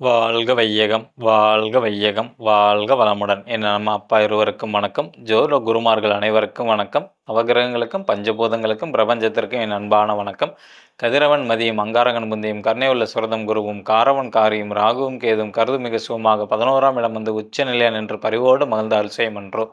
வாழ்க வையகம் வாழ்க வையகம் வாழ்க வளமுடன். என் நம்ம அப்பா இருவருக்கும் வணக்கம். ஜோர குருமார்கள் அனைவருக்கும் வணக்கம். அவகிரகங்களுக்கும் பஞ்சபூதங்களுக்கும் பிரபஞ்சத்திற்கும் என் அன்பான வணக்கம். கதிரவன் மதியம் அங்காரகன் முந்தியும் கர்ணை உள்ள சுரதம் குருவும் காரவன் காரியும் ராகுவும் கேதும் கருது மிக சுகமாக பதினோராம் இடம் வந்து உச்ச நிலையா நின்று பரிவோடு மகிழ்ந்த அல்சயம் என்றோ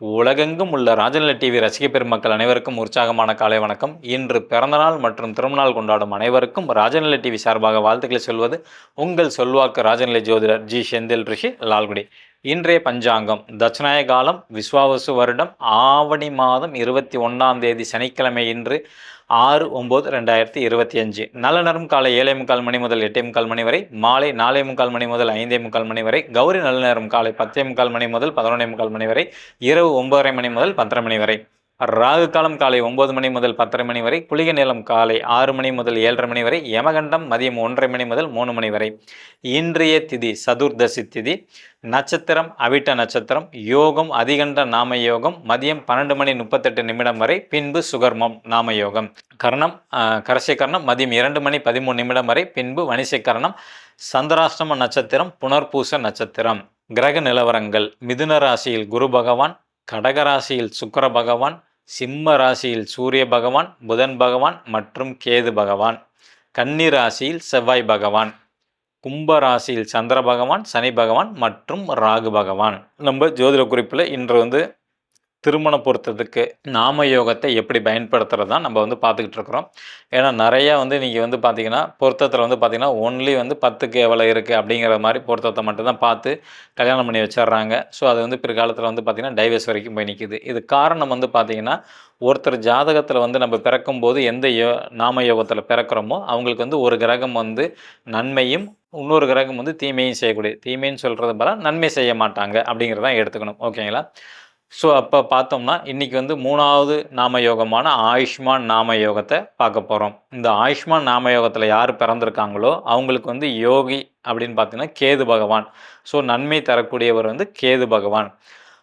உலகெங்கும் உள்ள ராஜநிலை டிவி ரசிக பெருமக்கள் அனைவருக்கும் உற்சாகமான காலை வணக்கம். இன்று பிறந்தநாள் மற்றும் திருமணநாள் கொண்டாடும் அனைவருக்கும் ராஜநிலை டிவி சார்பாக வாழ்த்துக்களை சொல்வது உங்கள் சொல்வாக்கு ராஜநிலை ஜோதிடர் ஜி. செந்தில் ரிஷி லால்குடி. இன்றைய பஞ்சாங்கம் தட்சிணாய காலம் விஸ்வாவசு வருடம் ஆவணி மாதம் இருபத்தி ஒன்றாம் தேதி சனிக்கிழமை இன்று ஆறு ஒம்பது ரெண்டாயிரத்தி இருபத்தி அஞ்சு. நல்ல நேரம் காலை ஏழே முக்கால் மணி முதல் எட்டே முக்கால் மணி வரை மாலை நாலே முக்கால் மணி முதல் ஐந்தே முக்கால் மணி வரை கௌரி நல்ல நேரம் காலை பத்தே முக்கால் மணி முதல் பதினொன்றே முக்கால் மணி வரை இரவு ஒன்பதரை மணி முதல் பத்தரை மணி வரை. ராகு காலம் காலை ஒன்பது மணி முதல் பத்தரை மணி வரை புளிக நிலம் காலை ஆறு மணி முதல் ஏழரை மணி வரை யமகண்டம் மதியம் ஒன்றரை மணி முதல் மூணு மணி வரை. இன்றைய திதி சதுர்தசி திதி. நட்சத்திரம் அவிட்ட நட்சத்திரம் யோகம் அதிகண்ட நாம யோகம் மதியம் பன்னெண்டு மணி முப்பத்தெட்டு நிமிடம் வரை பின்பு சுகர்மம் நாம யோகம். கர்ணம் ஆஹ், கரசை மதியம் இரண்டு மணி பதிமூணு நிமிடம் வரை பின்பு வணிசை கர்ணம் சந்திராஷ்டம நட்சத்திரம் புனர்பூச நட்சத்திரம். கிரக நிலவரங்கள் மிதுன ராசியில் குரு பகவான் கடக ராசியில் பகவான் சிம்ம ராசியில் சூரிய பகவான் புதன் பகவான் மற்றும் கேது பகவான். கன்னி ராசியில் செவ்வாய் பகவான். கும்ப ராசியில் சந்திர பகவான் சனி பகவான் மற்றும் ராகு பகவான். நம்ம ஜோதிட குறிப்பில் இன்று வந்து திருமண பொருத்தத்துக்கு நாம யோகத்தை எப்படி பயன்படுத்துகிறது தான் நம்ம வந்து பார்த்துக்கிட்டு இருக்கிறோம். ஏன்னா நிறையா வந்து நீங்கள் வந்து பார்த்தீங்கன்னா பொருத்தத்தில் வந்து பார்த்தீங்கன்னா ஒன்லி வந்து பத்துக்கு எவ்வளோ இருக்குது அப்படிங்கிற மாதிரி பொருத்தத்தை மட்டும்தான் பார்த்து கல்யாணம் பண்ணி வச்சிடுறாங்க. ஸோ அது வந்து பிற்காலத்தில் வந்து பார்த்திங்கன்னா டைவர்ஸ் வரைக்கும் போய் நிற்கிது இது காரணம் வந்து பார்த்திங்கன்னா ஒருத்தர் ஜாதகத்தில் வந்து நம்ம பிறக்கும்போது எந்த யோ நாம யோகத்தில் பிறக்கிறோமோ அவங்களுக்கு வந்து ஒரு கிரகம் வந்து நன்மையும் இன்னொரு கிரகம் வந்து தீமையும் செய்யக்கூடிய தீமைன்னு சொல்கிறது பல நன்மை செய்ய மாட்டாங்க அப்படிங்கிறதான் எடுத்துக்கணும். ஓகேங்களா? ஸோ அப்போ பார்த்தோம்னா இன்றைக்கி வந்து மூணாவது நாம யோகமான ஆயுஷ்மான் நாம யோகத்தை பார்க்க போகிறோம் இந்த ஆயுஷ்மான் நாம யோகத்தில் யார் பிறந்திருக்காங்களோ அவங்களுக்கு வந்து யோகி அப்படின்னு பார்த்தீங்கன்னா கேது பகவான். ஸோ நன்மை தரக்கூடியவர் வந்து கேது பகவான்.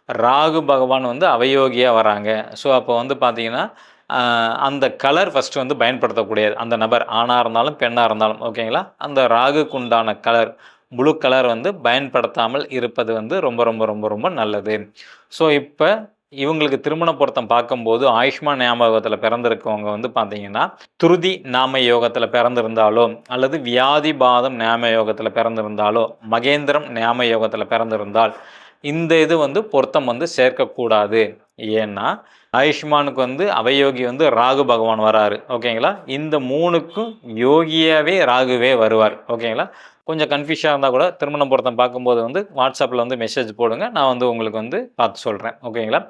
ராகு பகவான் வந்து அவயோகியாக வராங்க. ஸோ அப்போ வந்து பார்த்தீங்கன்னா அந்த கலர் ஃபஸ்ட்டு வந்து பயன்படுத்தக்கூடியது. அந்த நபர் ஆணாக இருந்தாலும் பெண்ணாக இருந்தாலும் ஓகேங்களா? அந்த ராகுக்கு உண்டான கலர் ப்ளூ கலர் வந்து பயன்படுத்தாமல் இருப்பது வந்து ரொம்ப ரொம்ப ரொம்ப ரொம்ப நல்லது. ஸோ இப்போ இவங்களுக்கு திருமண பொருத்தம் பார்க்கும்போது ஆயுஷ்மான் ஞாபகத்தில் பிறந்திருக்கவங்க வந்து பார்த்தீங்கன்னா துருதி நாம யோகத்தில் பிறந்திருந்தாலோ அல்லது வியாதிபாதம் ஞாம யோகத்தில் பிறந்திருந்தாலோ மகேந்திரம் ஞாம யோகத்தில் பிறந்திருந்தால் இந்த இது வந்து பொருத்தம் வந்து சேர்க்கக்கூடாது. ஏன்னா ஆயுஷ்மானுக்கு வந்து அவயோகி வந்து ராகு பகவான் வராரு. ஓகேங்களா? இந்த மூணுக்கும் யோகியாவே ராகுவே வருவார். ஓகேங்களா? கொஞ்சம் கன்ஃபியூஷனாக இருந்தால் கூட திருமணம் பொருத்தம் பார்க்கும்போது வந்து வாட்ஸ்அப்பில் வந்து மெசேஜ் போடுங்க. நான் வந்து உங்களுக்கு வந்து பார்த்து சொல்கிறேன் ஓகேங்களா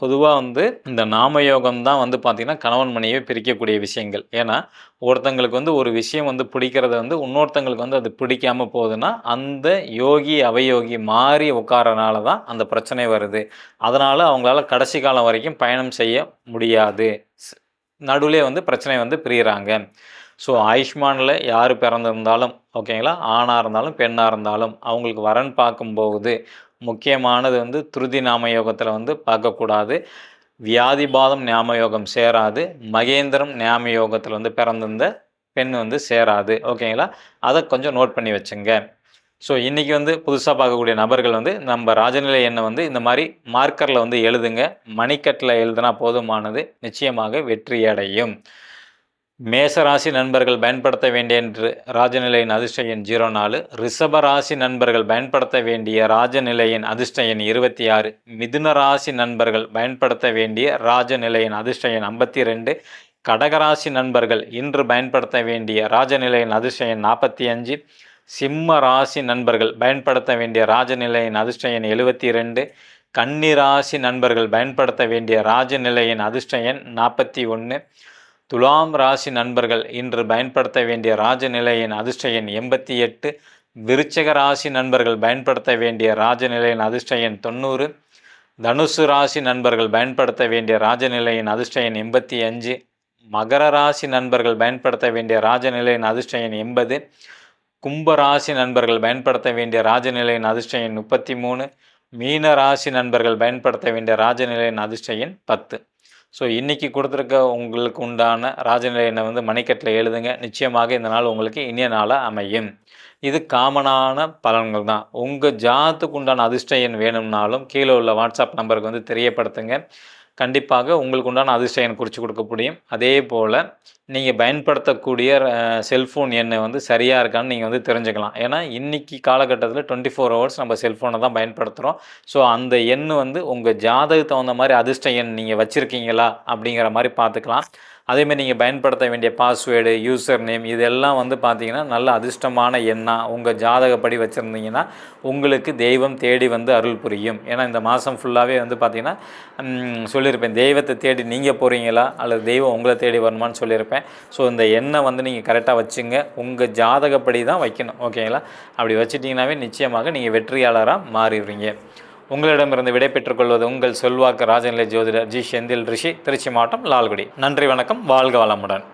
பொதுவாக வந்து இந்த நாமயோகம் தான் வந்து பார்த்திங்கன்னா கணவன் மனைவியை பிரிக்கக்கூடிய விஷயங்கள். ஏன்னா ஒருத்தங்களுக்கு வந்து ஒரு விஷயம் வந்து பிடிக்கிறத வந்து இன்னொருத்தங்களுக்கு வந்து அது பிடிக்காமல் போகுதுன்னா அந்த யோகி அவயோகி மாறி உட்காரனால தான் அந்த பிரச்சனை வருது. அதனால் அவங்களால கடைசி காலம் வரைக்கும் பயணம் செய்ய முடியாது. நடுவிலே வந்து பிரச்சனை வந்து பிரியிறாங்க. ஸோ ஆயுஷ்மானில் யார் பிறந்திருந்தாலும் ஓகேங்களா ஆணாக இருந்தாலும் பெண்ணாக இருந்தாலும் அவங்களுக்கு வரன் பார்க்கும்போது முக்கியமானது வந்து துருதி நாம யோகத்தில் வந்து பார்க்கக்கூடாது. வியாதிபாதம் ஞாம யோகம் சேராது. மகேந்திரம் ஞாம யோகத்தில் வந்து பிறந்திருந்த பெண் வந்து சேராது ஓகேங்களா அதை கொஞ்சம் நோட் பண்ணி வச்சுங்க. ஸோ இன்றைக்கி வந்து புதுசாக பார்க்கக்கூடிய நபர்கள் வந்து நம்ம ராஜநிலை எண்ணெய் வந்து இந்த மாதிரி மார்க்கரில் வந்து எழுதுங்க. மணிக்கட்டில் எழுதுனா போதுமானது. நிச்சயமாக வெற்றி அடையும் மேசராசி நண்பர்கள் பயன்படுத்த வேண்டிய என்று ராஜநிலையின் அதிர்ஷ்ட எண் ஜீரோ நாலு. ரிஷப ராசி நண்பர்கள் பயன்படுத்த வேண்டிய ராஜநிலையின் அதிர்ஷ்ட எண் இருபத்தி ஆறு. மிதுன ராசி நண்பர்கள் பயன்படுத்த வேண்டிய ராஜநிலையின் அதிர்ஷ்ட எண் ஐம்பத்தி ரெண்டு. கடகராசி நண்பர்கள் இன்று பயன்படுத்த வேண்டிய ராஜநிலையின் அதிர்ஷ்ட எண் நாற்பத்தி அஞ்சு. சிம்ம ராசி நண்பர்கள் பயன்படுத்த வேண்டிய ராஜநிலையின் அதிர்ஷ்ட எண் எழுபத்தி ரெண்டு. கன்னிராசி நண்பர்கள் பயன்படுத்த வேண்டிய ராஜநிலையின் அதிர்ஷ்ட எண் நாற்பத்தி ஒன்று துலாம் ராசி நண்பர்கள் இன்று பயன்படுத்த வேண்டிய ராஜநிலையின் அதிர்ஷ்ட எண் எண்பத்தி எட்டு. விருச்சக ராசி நண்பர்கள் பயன்படுத்த வேண்டிய ராஜநிலையின் அதிர்ஷ்ட எண் தொண்ணூறு. தனுசு ராசி நண்பர்கள் பயன்படுத்த வேண்டிய ராஜநிலையின் அதிர்ஷ்ட எண் எண்பத்தி அஞ்சு. மகர ராசி நண்பர்கள் பயன்படுத்த வேண்டிய ராஜநிலையின் அதிர்ஷ்ட எண் எண்பது. கும்ப ராசி நண்பர்கள் பயன்படுத்த வேண்டிய ராஜநிலையின் அதிர்ஷ்ட எண் முப்பத்தி மூணு. மீன ராசி நண்பர்கள் பயன்படுத்த வேண்டிய ராஜநிலையின் அதிர்ஷ்ட எண் பத்து. ஸோ இன்றைக்கி கொடுத்துருக்க உங்களுக்கு உண்டான ராஜநிலை எண்ணை வந்து மணிக்கட்டில் எழுதுங்க. நிச்சயமாக இந்த நாள் உங்களுக்கு இனிய நாளாக அமையும். இது காமனான பலன்கள் தான். உங்கள் ஜாத்துக்கு உண்டான அதிர்ஷ்ட எண் வேணும்னாலும் கீழே உள்ள வாட்ஸ்அப் நம்பருக்கு வந்து தெரியப்படுத்துங்க. கண்டிப்பாக உங்களுக்கு உண்டான அதிர்ஷ்ட எண் குறித்து கொடுக்க முடியும். அதே போல் நீங்கள் பயன்படுத்தக்கூடிய செல்ஃபோன் எண்ணை வந்து சரியாக இருக்கான்னு நீங்கள் வந்து தெரிஞ்சுக்கலாம். ஏன்னா இன்றைக்கி காலகட்டத்தில் டுவெண்ட்டி ஃபோர் ஹவர்ஸ் நம்ம செல்ஃபோனை தான் பயன்படுத்துகிறோம் ஸோ அந்த எண் வந்து உங்கள் ஜாதகத்துக்கு தகுந்த மாதிரி அதிர்ஷ்ட எண் நீங்கள் வச்சுருக்கீங்களா அப்படிங்கிற மாதிரி பார்த்துக்கலாம். அதேமாதிரி நீங்கள் பயன்படுத்த வேண்டிய பாஸ்வேர்டு யூசர் நேம் இதெல்லாம் வந்து பார்த்தீங்கன்னா நல்ல அதிர்ஷ்டமான எண்ணாக உங்கள் ஜாதகப்படி வச்சுருந்தீங்கன்னா உங்களுக்கு தெய்வம் தேடி வந்து அருள் புரியும். ஏன்னா இந்த மாதம் ஃபுல்லாகவே வந்து பார்த்திங்கன்னா சொல்லியிருப்பேன் தெய்வத்தை தேடி நீங்கள் போகிறீங்களா அல்லது தெய்வம் உங்களை தேடி வருமானு சொல்லியிருப்பேன் ஸோ இந்த எண்ணெய் வந்து நீங்கள் கரெக்டாக வச்சுங்க. உங்கள் ஜாதகப்படி தான் வைக்கணும் ஓகேங்களா அப்படி வச்சிட்டிங்கனாவே நிச்சயமாக நீங்கள் வெற்றியாளராக மாறிடுவீங்க. உங்களிடமிருந்து விடை பெற்றுக்கொள்வது உங்கள் செல்வாக்கு ராஜநிலை ஜோதிடர் ஜி. செந்தில் ரிஷி திருச்சி மாவட்டம் லால்குடி. நன்றி வணக்கம் வாழ்க வளமுடன்.